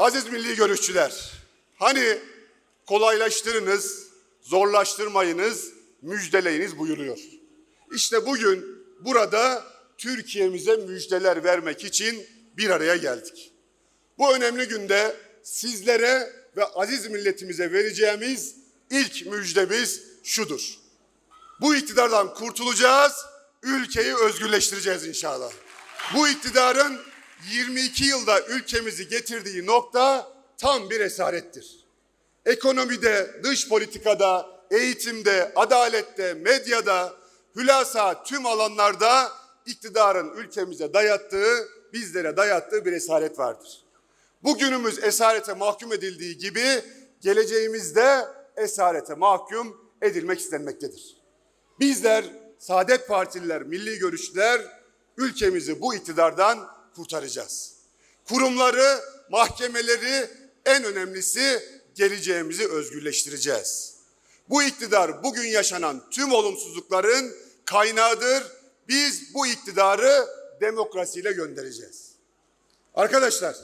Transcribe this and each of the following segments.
Aziz milli görüşçüler, hani kolaylaştırınız, zorlaştırmayınız, müjdeleyiniz buyuruyor. İşte bugün burada Türkiye'mize müjdeler vermek için bir araya geldik. Bu önemli günde sizlere ve aziz milletimize vereceğimiz ilk müjdemiz şudur. Bu iktidardan kurtulacağız, ülkeyi özgürleştireceğiz inşallah. Bu iktidarın 22 yılda ülkemizi getirdiği nokta tam bir esarettir. Ekonomide, dış politikada, eğitimde, adalette, medyada, hülasa tüm alanlarda iktidarın ülkemize dayattığı, bizlere dayattığı bir esaret vardır. Bugünümüz esarete mahkum edildiği gibi geleceğimizde esarete mahkum edilmek istenmektedir. Bizler Saadet Partililer, milli görüşler ülkemizi bu iktidardan kurtaracağız. Kurumları, mahkemeleri en önemlisi geleceğimizi özgürleştireceğiz. Bu iktidar bugün yaşanan tüm olumsuzlukların kaynağıdır. Biz bu iktidarı demokrasiyle göndereceğiz. Arkadaşlar,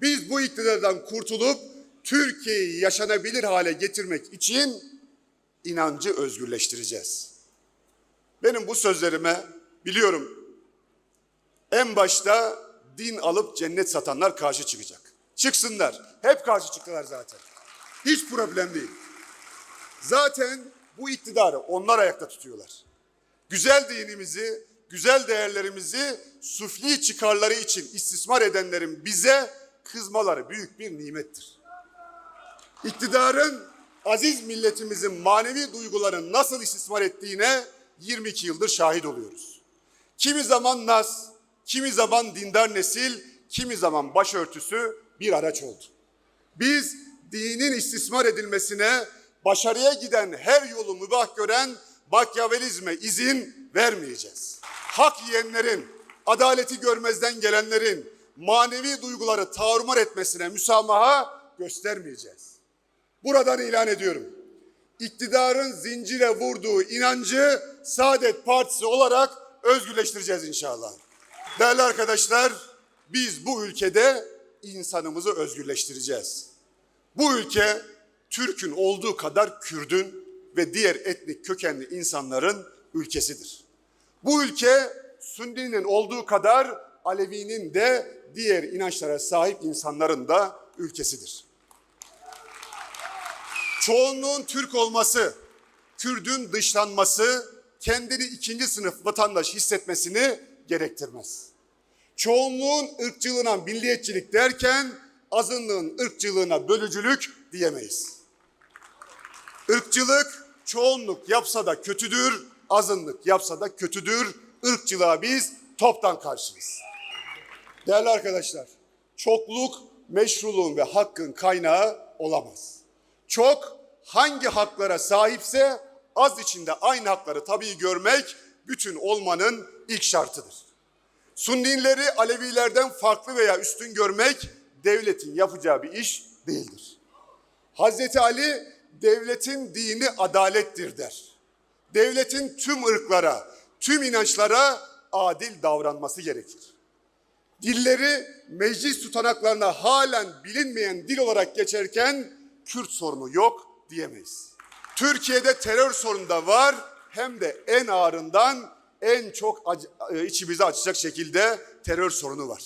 biz bu iktidardan kurtulup Türkiye'yi yaşanabilir hale getirmek için inancı özgürleştireceğiz. Benim bu sözlerime biliyorum en başta din alıp cennet satanlar karşı çıkacak. Çıksınlar. Hep karşı çıktılar zaten. Hiç problem değil. Zaten bu iktidarı onlar ayakta tutuyorlar. Güzel dinimizi, güzel değerlerimizi sufli çıkarları için istismar edenlerin bize kızmaları büyük bir nimettir. İktidarın aziz milletimizin manevi duygularını nasıl istismar ettiğine 22 yıldır şahit oluyoruz. Kimi zaman nas, kimi zaman dindar nesil, kimi zaman başörtüsü bir araç oldu. Biz dinin istismar edilmesine, başarıya giden her yolu mübah gören bakyavelizme izin vermeyeceğiz. Hak yiyenlerin, adaleti görmezden gelenlerin manevi duyguları tarumar etmesine müsamaha göstermeyeceğiz. Buradan ilan ediyorum. İktidarın zincire vurduğu inancı Saadet Partisi olarak özgürleştireceğiz inşallah. Değerli arkadaşlar, biz bu ülkede insanımızı özgürleştireceğiz. Bu ülke Türk'ün olduğu kadar Kürd'ün ve diğer etnik kökenli insanların ülkesidir. Bu ülke Sünni'nin olduğu kadar Alevi'nin de diğer inançlara sahip insanların da ülkesidir. Çoğunluğun Türk olması, Kürdün dışlanması kendini ikinci sınıf vatandaş hissetmesini gerektirmez. Çoğunluğun ırkçılığına milliyetçilik derken azınlığın ırkçılığına bölücülük diyemeyiz. Irkçılık çoğunluk yapsa da kötüdür, azınlık yapsa da kötüdür. Irkçılığa biz toptan karşıyız. Değerli arkadaşlar, çokluk meşruluğun ve hakkın kaynağı olamaz. Çok hangi haklara sahipse az içinde aynı hakları tabii görmek bütün olmanın ilk şartıdır. Sunnileri Alevilerden farklı veya üstün görmek devletin yapacağı bir iş değildir. Hazreti Ali devletin dini adalettir der. Devletin tüm ırklara, tüm inançlara adil davranması gerekir. Dilleri meclis tutanaklarına halen bilinmeyen dil olarak geçerken Kürt sorunu yok diyemeyiz. Türkiye'de terör sorunu da var hem de en ağırından en çok e, içimizi açacak şekilde terör sorunu var.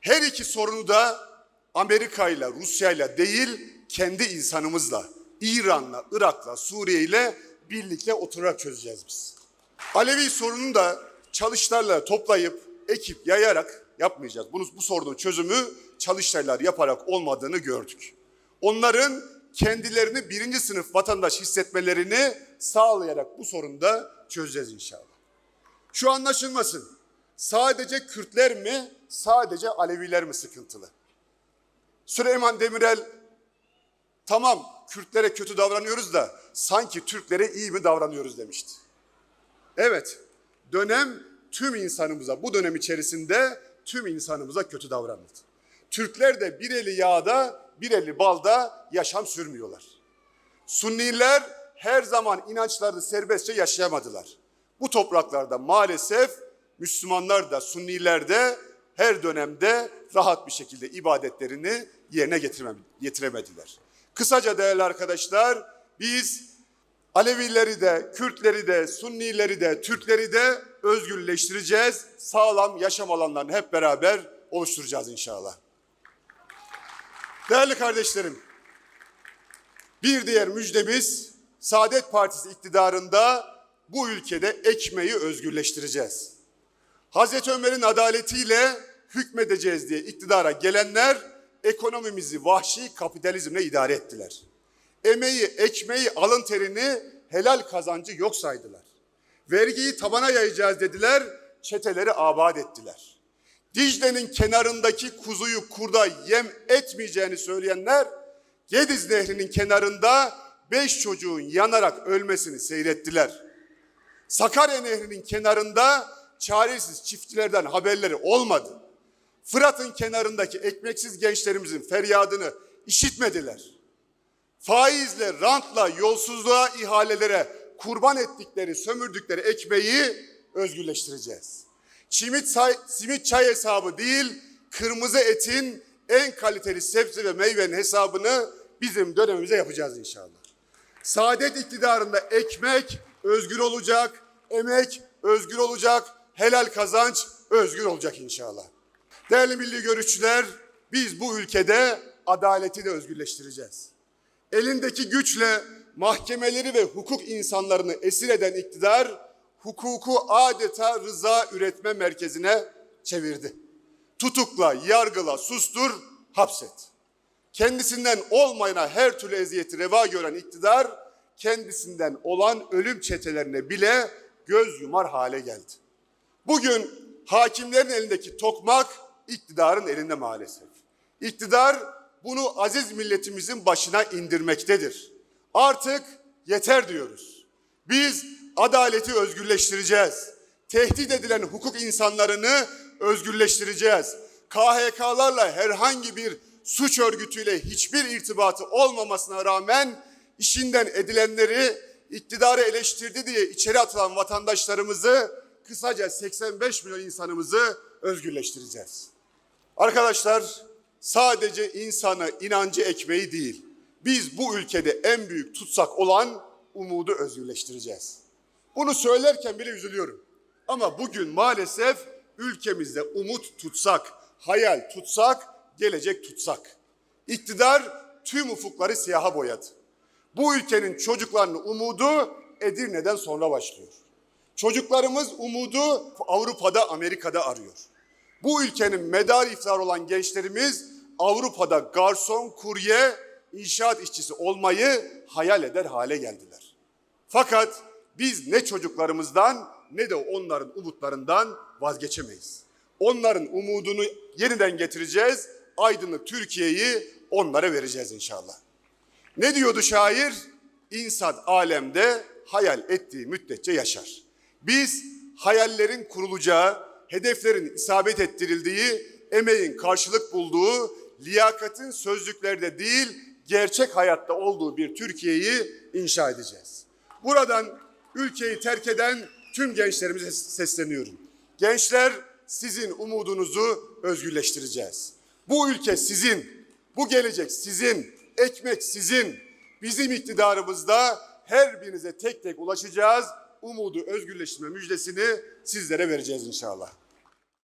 Her iki sorunu da Amerika ile Rusya ile değil kendi insanımızla, İran'la, Irak'la, Suriye ile birlikte oturarak çözeceğiz biz. Alevi sorununu da çalıştaylarla toplayıp ekip yayarak yapmayacağız. Bunu, bu sorunun çözümü çalıştaylar yaparak olmadığını gördük. Onların kendilerini birinci sınıf vatandaş hissetmelerini sağlayarak bu sorunu da çözeceğiz inşallah. Şu anlaşılmasın. Sadece Kürtler mi, sadece Aleviler mi sıkıntılı? Süleyman Demirel tamam Kürtlere kötü davranıyoruz da sanki Türklere iyi mi davranıyoruz demişti. Evet, dönem tüm insanımıza, bu dönem içerisinde tüm insanımıza kötü davranıldı. Türkler de bir eli yağda, bir eli balda yaşam sürmüyorlar. Sunniler her zaman inançlarını serbestçe yaşayamadılar. Bu topraklarda maalesef Müslümanlar da Sunniler de her dönemde rahat bir şekilde ibadetlerini yerine getiremediler. Kısaca değerli arkadaşlar biz Alevileri de, Kürtleri de, Sunnileri de, Türkleri de özgürleştireceğiz. Sağlam yaşam alanlarını hep beraber oluşturacağız inşallah. Değerli kardeşlerim, bir diğer müjdemiz Saadet Partisi iktidarında bu ülkede ekmeği özgürleştireceğiz. Hazreti Ömer'in adaletiyle hükmedeceğiz diye iktidara gelenler ekonomimizi vahşi kapitalizmle idare ettiler. Emeği, ekmeği, alın terini helal kazancı yok saydılar. Vergiyi tabana yayacağız dediler, çeteleri abad ettiler. Dicle'nin kenarındaki kuzuyu kurda yem etmeyeceğini söyleyenler, Gediz Nehri'nin kenarında beş çocuğun yanarak ölmesini seyrettiler. Sakarya Nehri'nin kenarında çaresiz çiftçilerden haberleri olmadı. Fırat'ın kenarındaki ekmeksiz gençlerimizin feryadını işitmediler. Faizle, rantla, yolsuzluğa, ihalelere kurban ettikleri, sömürdükleri ekmeği özgürleştireceğiz. Çimit say, simit çay hesabı değil, kırmızı etin en kaliteli sebze ve meyvenin hesabını bizim dönemimize yapacağız inşallah. Saadet iktidarında ekmek özgür olacak, emek özgür olacak, helal kazanç özgür olacak inşallah. Değerli milli görüşçüler, biz bu ülkede adaleti de özgürleştireceğiz. Elindeki güçle mahkemeleri ve hukuk insanlarını esir eden iktidar, hukuku adeta rıza üretme merkezine çevirdi. Tutukla, yargıla, sustur, hapset kendisinden olmayana her türlü eziyeti reva gören iktidar kendisinden olan ölüm çetelerine bile göz yumar hale geldi. Bugün hakimlerin elindeki tokmak iktidarın elinde maalesef. İktidar bunu aziz milletimizin başına indirmektedir. Artık yeter diyoruz. Biz adaleti özgürleştireceğiz. Tehdit edilen hukuk insanlarını özgürleştireceğiz. KHK'larla herhangi bir suç örgütüyle hiçbir irtibatı olmamasına rağmen işinden edilenleri iktidarı eleştirdi diye içeri atılan vatandaşlarımızı kısaca 85 milyon insanımızı özgürleştireceğiz. Arkadaşlar sadece insanı inancı ekmeği değil. Biz bu ülkede en büyük tutsak olan umudu özgürleştireceğiz. Bunu söylerken bile üzülüyorum. Ama bugün maalesef ülkemizde umut tutsak, hayal tutsak, gelecek tutsak. İktidar tüm ufukları siyaha boyadı. Bu ülkenin çocuklarının umudu Edirne'den sonra başlıyor. Çocuklarımız umudu Avrupa'da, Amerika'da arıyor. Bu ülkenin medar iftar olan gençlerimiz Avrupa'da garson, kurye, inşaat işçisi olmayı hayal eder hale geldiler. Fakat biz ne çocuklarımızdan ne de onların umutlarından vazgeçemeyiz. Onların umudunu yeniden getireceğiz. Aydınlık Türkiye'yi onlara vereceğiz inşallah. Ne diyordu şair? İnsan alemde hayal ettiği müddetçe yaşar. Biz hayallerin kurulacağı, hedeflerin isabet ettirildiği, emeğin karşılık bulduğu, liyakatın sözlüklerde değil, gerçek hayatta olduğu bir Türkiye'yi inşa edeceğiz. Buradan ülkeyi terk eden tüm gençlerimize sesleniyorum. Gençler sizin umudunuzu özgürleştireceğiz. Bu ülke sizin, bu gelecek sizin, ekmek sizin. Bizim iktidarımızda her birinize tek tek ulaşacağız. Umudu özgürleştirme müjdesini sizlere vereceğiz inşallah.